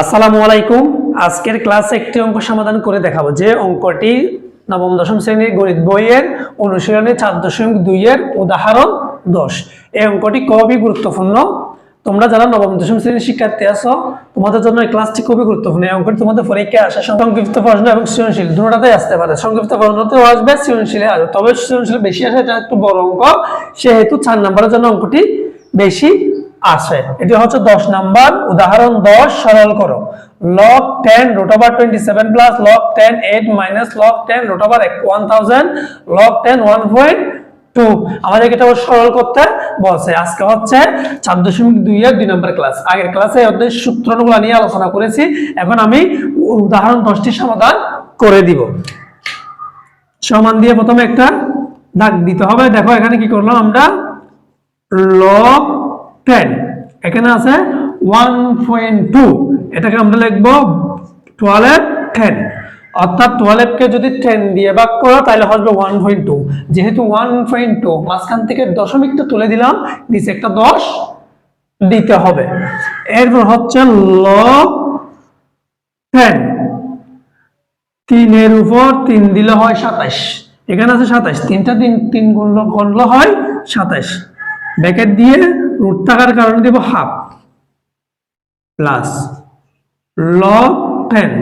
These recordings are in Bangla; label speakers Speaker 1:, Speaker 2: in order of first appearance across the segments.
Speaker 1: আসসালামু আলাইকুম। আজকের ক্লাসে একটি অঙ্ক সমাধান করে দেখাবো। যে অঙ্কটি নবম, দশম শ্রেণির গণিত বইয়ের অনুশীলনে চার দশমিক দুইয়ের উদাহরণ দশ। এই অঙ্কটি খুবই গুরুত্বপূর্ণ। তোমরা যারা নবম, দশম শ্রেণির শিক্ষার্থী আছো, তোমাদের জন্য এই ক্লাসটি খুবই গুরুত্বপূর্ণ। এই অঙ্কটি তোমাদের পরীক্ষায় আসে সংক্ষিপ্ত প্রশ্ন এবং সৃজনশীল দুটাতেই আসতে পারে। সংক্ষিপ্ত প্রশ্নতেও আসবে, সৃজনশীলে আসবে। তবে সৃজনশীল বেশি আসে, এটা একটু বড় অঙ্ক। সেহেতু চার নম্বরের জন্য অঙ্কটি বেশি আসে এটি হচ্ছে দশ নাম্বার। উদাহরণ দশ, সরল করো। Log ten root over twenty seven plus log ten eight minus log ten root over one thousand log ten one point two আমাদেরকে এটা সরল করতে বলছে। আজকে হচ্ছে চার দশমিক দুই এর দুই নম্বর ক্লাস আগের ক্লাসে ওদের সূত্রগুলো নিয়ে আলোচনা করেছি। এখন আমি উদাহরণ দশটি সমাধান করে দিব। সমান দিয়ে প্রথমে একটা দাগ দিতে হবে। দেখো এখানে কি করলাম আমরা? লগ টেন এখানে আছে ওয়ান পয়েন্ট টু এটাকে আমরা লিখব টুয়েলভ টেন অর্থাৎ টুয়েলভকে যদি টেন দিয়ে ভাগ করো, তাহলে হবে ওয়ান পয়েন্ট টু যেহেতু ওয়ান পয়েন্ট টু মাঝখান থেকে দশমিকটা তুলে দিলাম, নিচে একটা দশ দিতে হবে। এরপর হচ্ছে লগ টেন তিনের উপর তিন দিলে হয় সাতাইশ এখানে আছে সাতাইশ তিনটা তিন তিন গুণ গণল হয় সাতাইশ ব্যাকেট দিয়ে রুট থাকার কারণে দেব হাফ প্লাস লগ টেন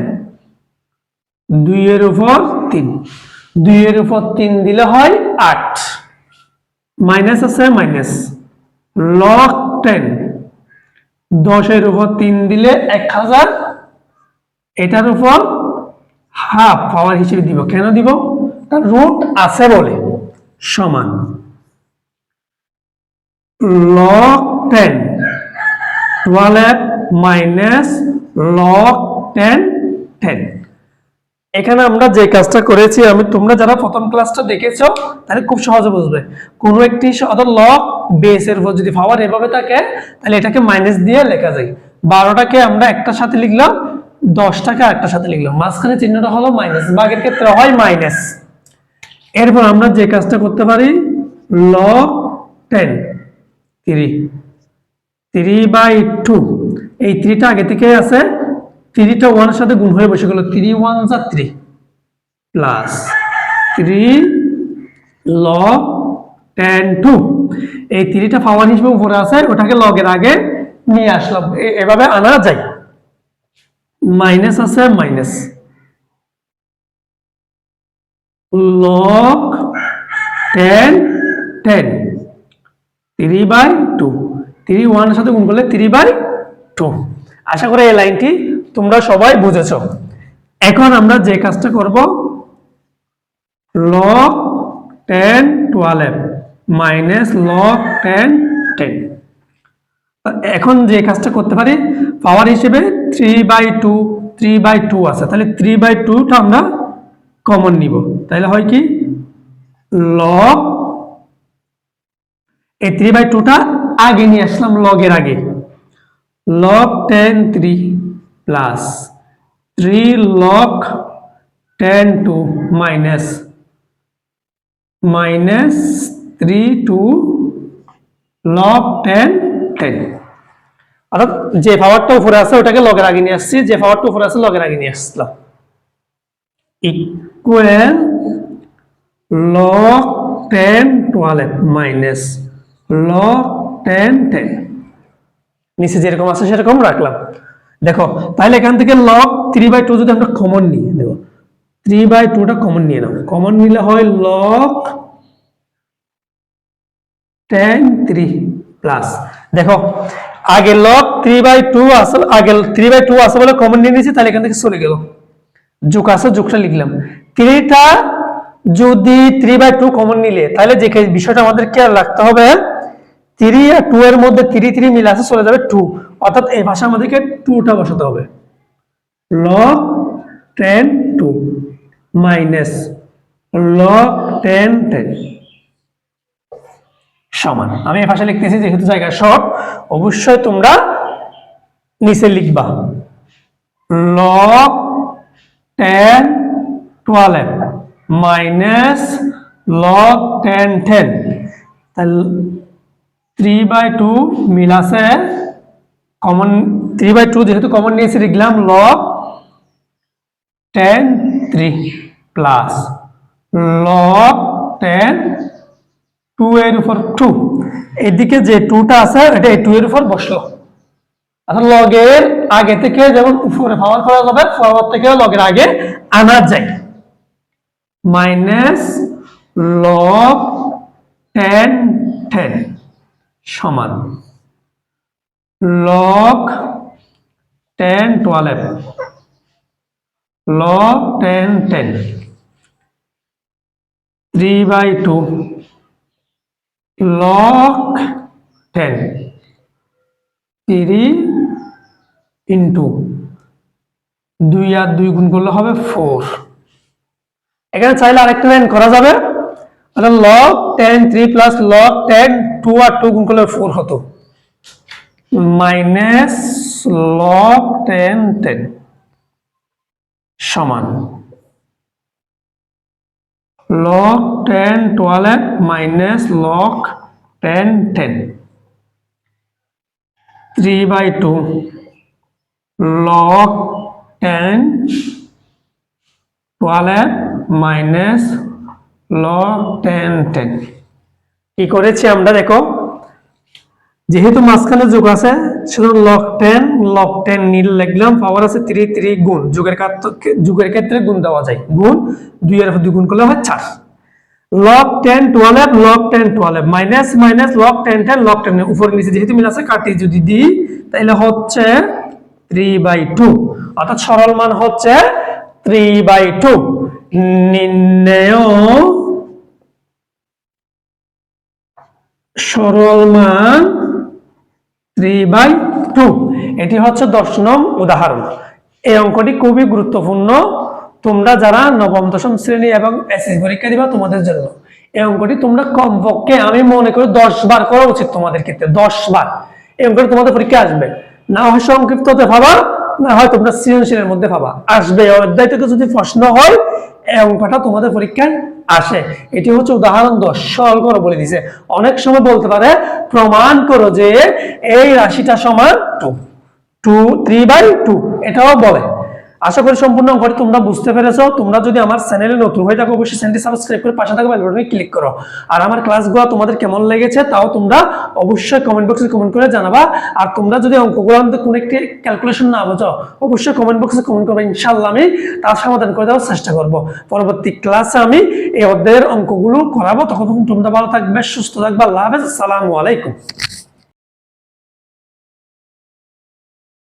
Speaker 1: দুইয়ের উপর তিন। দুইয়ের উপর তিন দিলে হয় আট। মাইনাস আছে মাইনাস লগ টেন দশের উপর তিন দিলে এক হাজার। এটার উপর হাফ পাওয়ার হিসেবে দিব। কেন দিব? তার রুট আছে বলে। সমান। Log ten twelve minus log ten ten এখানে আমরা যে কাজটা করেছি, আমি তোমরা যারা প্রথম ক্লাসটা দেখেছ, তাহলে খুব সহজে বুঝবে। কোনো একটি অর্থাৎ লগ বেসের উপর যদি পাওয়ার এভাবে থাকে, তাহলে এটাকে মাইনাস দিয়ে লেখা যায়। বারোটাকে আমরা একটার সাথে লিখলাম, দশটাকে আরেকটার সাথে লিখলাম। মাঝখানে চিহ্নটা হলো মাইনাস বাঘের ক্ষেত্রে হয় মাইনাস এরপর আমরা যে কাজটা করতে পারি log ten three three by two এই থ্রিটা আগে থেকে আছে থ্রিটা ওয়ানের সাথে গুণ হয়ে বসে গেল। থ্রি ওয়ান যা three plus three log ten two এই থ্রিটা পাওয়ার হিসেবে উপরে আছে ওটাকে লগের আগে নিয়ে আসলাম। এভাবে আনা যায়। মাইনাস আছে minus log ten ten three by two three ওয়ানের সাথে গুণ করলে থ্রি বাই টু আশা করি এই লাইনটি তোমরা সবাই বুঝেছ। এখন আমরা যে কাজটা করব log ten twelve minus log ten ten এখন যে কাজটা করতে পারি পাওয়ার হিসেবে three by two three by two আছে। তাহলে থ্রি বাই টুটা আমরা কমন নিব। তাহলে হয় কি লগ এই থ্রি বাই টুটা আগে নিয়ে আসলাম লগের আগে। Log ten three plus three log ten two minus minus three two log ten ten অর্থাৎ যে পাওয়ারটা উপরে আছে ওটাকে লগের আগে নিয়ে আসছি, যে পাওয়ারটা উপরে আছে লগের আগে নিয়ে আসলাম। ইকুয়াল log 10 12 মাইনাস log 10 10 নিচে যেরকম আছে সেরকম রাখলাম। দেখো, তাহলে এখান থেকে log 3 বাই টু যদি আমরা কমন নিই, দেখো 3 বাই টুটা কমন নিয়ে নাও। কমন নিলে হয় log 10 3 প্লাস দেখো, আগে log 3 বাই টু আসলে, আগে 3 বাই টু আছে বলে কমন নিয়ে নিয়েছি, তাহলে এখান থেকে চলে গেল। যোগ আছে, যোগটা লিখলাম। থ্রিটা যদি থ্রি বাই টু কমন নিলে, তাহলে যে বিষয়টা আমাদের খেয়াল রাখতে হবে থ্রি আর টু এর মধ্যে থ্রি থ্রি মিলে আছে, চলে যাবে টু অর্থাৎ এই ভাষা আমাদেরকে টুটা বসাতে হবে। Log ten two minus log ten ten সমান। আমি এই ভাষা লিখতেছি, যেহেতু জায়গা শর্ট অবশ্যই তোমরা নিচে লিখবা। 10 12 minus log 10 10 তাহলে থ্রি বাই টু মিল আছে কমন থ্রি বাই টু যেহেতু কমন নিয়েছি লিখলাম log ten three plus log ten two এর উপর টু এদিকে যে টুটা আছে, এটা এই টু এর উপর বসল। অর্থাৎ লগের আগে থেকে যেমন উপরে পাওয়ার করা যাবে ফরওয়ার্ড থেকে লগের আগে আনা যায়। মাইনাস লগ টেন টেন সমান। Log ten twelve log ten ten three by two log ten three into দুই আর দুই গুণ করলে হবে ফোর এখানে চাইলে আরেকটা লাইন করা যাবে। অর্থাৎ log ten three plus log ten two আর টু গুণ করলে ফোর হতো। মাইনাস লগ টেন টেন সমান। Log ten twelve minus log ten ten three by two log ten twelve minus log ten ten কি করেছি আমরা, দেখো? যেহেতু মাঝখানে যোগ আছে সুতরাং লগ টেন লগ টেন নীল লিখলাম পাওয়ার আছে থ্রি থ্রি গুণ। যুগের যুগের ক্ষেত্রে গুণ দেওয়া যায়। গুণ, দুই এর দুই গুণ করলে হয় চার। Log ten twelve log ten twelve minus minus log ten ten log ten উপর নিচে যেহেতু মিল আছে, কাটি যদি দিই তাহলে হচ্ছে থ্রি বাই টু অর্থাৎ সরল মান হচ্ছে থ্রি বাই টু নির্ণয় সরল মান থ্রি বাই টু এটি হচ্ছে দশ নং উদাহরণ। এই অঙ্কটি খুবই গুরুত্বপূর্ণ। তোমরা যারা নবম, দশম শ্রেণি এবং এসএসসি পরীক্ষা দিবা তোমাদের জন্য। এই অঙ্কটি তোমরা কমপক্ষে আমি মনে করি দশ বার করা উচিত তোমাদের ক্ষেত্রে। দশ বার। এই অঙ্কটি তোমাদের পরীক্ষা আসবে। না হয় সংক্ষিপ্ততে পাবা না, হয় তোমরা সৃজনশীলের মধ্যে পাবা আসবে অধ্যায় থেকে যদি প্রশ্ন হয় অঙ্কটা তোমাদের পরীক্ষায় আসে। এটি হচ্ছে উদাহরণ দশ, সরল করো বলে দিছে। অনেক সময় বলতে পারে, প্রমাণ করো যে এই রাশিটা সমান two two three by two এটাও বলে। আশা করি সম্পূর্ণ অঙ্কটি তোমরা বুঝতে পেরেছ। তোমরা যদি আমার চ্যানেলে নতুন হয়ে থাকো, অবশ্যই চ্যানেলটি সাবস্ক্রাইব করে পাশে থাকা বেল বাটনে ক্লিক করো। আর আমার ক্লাসগুলো তোমাদের কেমন লেগেছে তাও তোমরা অবশ্যই কমেন্ট বক্সে কমেন্ট করে জানাবা। আর তোমরা যদি অঙ্কগুলো কোনো একটি ক্যালকুলেশন না বোঝো অবশ্যই কমেন্ট বক্সে কমেন্ট করবে ইনশাল্লাহ আমি তার সমাধান করে দেওয়ার চেষ্টা করব। পরবর্তী ক্লাসে আমি এই অধ্যায়ের অঙ্কগুলো করাবো। তখন তখন তোমরা ভালো থাকবে, সুস্থ থাকবে, আল্লাহ হাফেজ, আসসালামু আলাইকুম।